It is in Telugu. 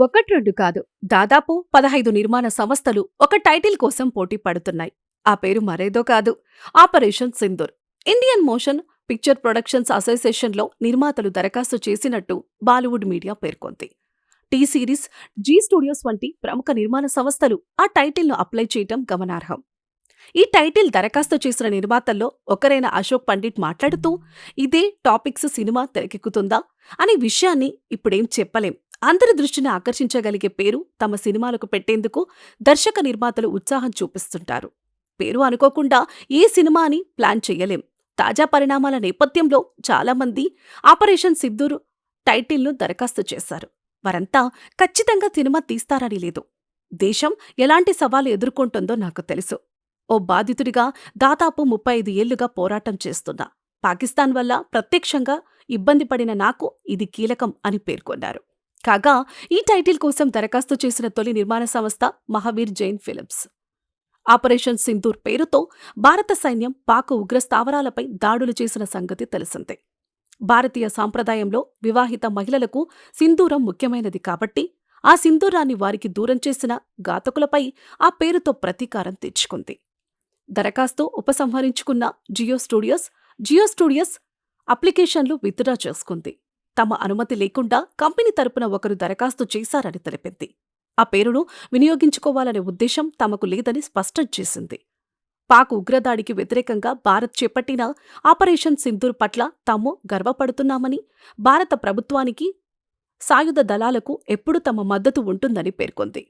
ఒకటి రెండు కాదు. దాదాపు పదహైదు నిర్మాణ సంస్థలు ఒక టైటిల్ కోసం పోటీ పడుతున్నాయి. ఆ పేరు మరేదో కాదు. Operation Sindoor. Indian motion picture productions అసోసియేషన్లో నిర్మాతలు దరఖాస్తు చేసినట్టు బాలీవుడ్ మీడియా పేర్కొంది. టీ సిరీస్ జీ స్టూడియోస్ వంటి ప్రముఖ నిర్మాణ సంస్థలు ఆ టైటిల్ను అప్లై చేయటం గమనార్హం. ఈ టైటిల్ దరఖాస్తు చేసిన నిర్మాతల్లో ఒకరైన అశోక్ పండిట్ మాట్లాడుతూ ఇదే టాపిక్స్ సినిమా తెరకెక్కుతుందా? అనే విషయాన్ని ఇప్పుడేం చెప్పలేం. అందరి దృష్టిని ఆకర్షించగలిగే పేరు తమ సినిమాలకు పెట్టేందుకు దర్శక నిర్మాతలు ఉత్సాహం చూపిస్తుంటారు. పేరు అనుకోకుండా ఏ సినిమా అని ప్లాన్ చెయ్యలేం తాజా పరిణామాల నేపథ్యంలో చాలామంది ఆపరేషన్ సిద్ధూరు టైటిల్ను దరఖాస్తు చేశారు. వారంతా ఖచ్చితంగా సినిమా తీస్తారని లేదు. దేశం ఎలాంటి సవాలు ఎదుర్కొంటుందో నాకు తెలుసు. ఓ బాధితుడిగా దాదాపు ముప్పై ఐదు ఏళ్ళుగా పోరాటం చేస్తున్నా. పాకిస్తాన్ వల్ల ప్రత్యక్షంగా ఇబ్బంది పడిన నాకు ఇది కీలకం అని పేర్కొన్నారు. కాగా ఈ టైటిల్ కోసం దరఖాస్తు చేసిన తొలి నిర్మాణ సంస్థ మహావీర్ జైన్ ఫిలిప్స్. ఆపరేషన్ సింధూర్ పేరుతో భారత సైన్యం పాక్ ఉగ్ర స్థావరాలపై దాడులు చేసిన సంగతి తెలిసిందే. భారతీయ సాంప్రదాయంలో వివాహిత మహిళలకు సింధూరం ముఖ్యమైనది కాబట్టి ఆ సింధూరాన్ని వారికి దూరం చేసిన ఘాతకులపై ఆ పేరుతో ప్రతీకారం తెచ్చుకుంది. దరఖాస్తు ఉపసంహరించుకున్న జియో స్టూడియోస్ జియో స్టూడియోస్ అప్లికేషన్లు విత్డ్రా చేసుకుంది. తమ అనుమతి లేకుండా కంపెనీ తరపున ఒకరు దరఖాస్తు చేశారని తెలిపింది. ఆ పేరును వినియోగించుకోవాలనే ఉద్దేశం తమకు లేదని స్పష్టం చేసింది. పాక్ ఉగ్రదాడికి వ్యతిరేకంగా భారత్ చేపట్టిన ఆపరేషన్ సింధూర్ పట్ల తాము గర్వపడుతున్నామని భారత ప్రభుత్వానికి సాయుధ దళాలకు ఎప్పుడు తమ మద్దతు ఉంటుందని పేర్కొంది.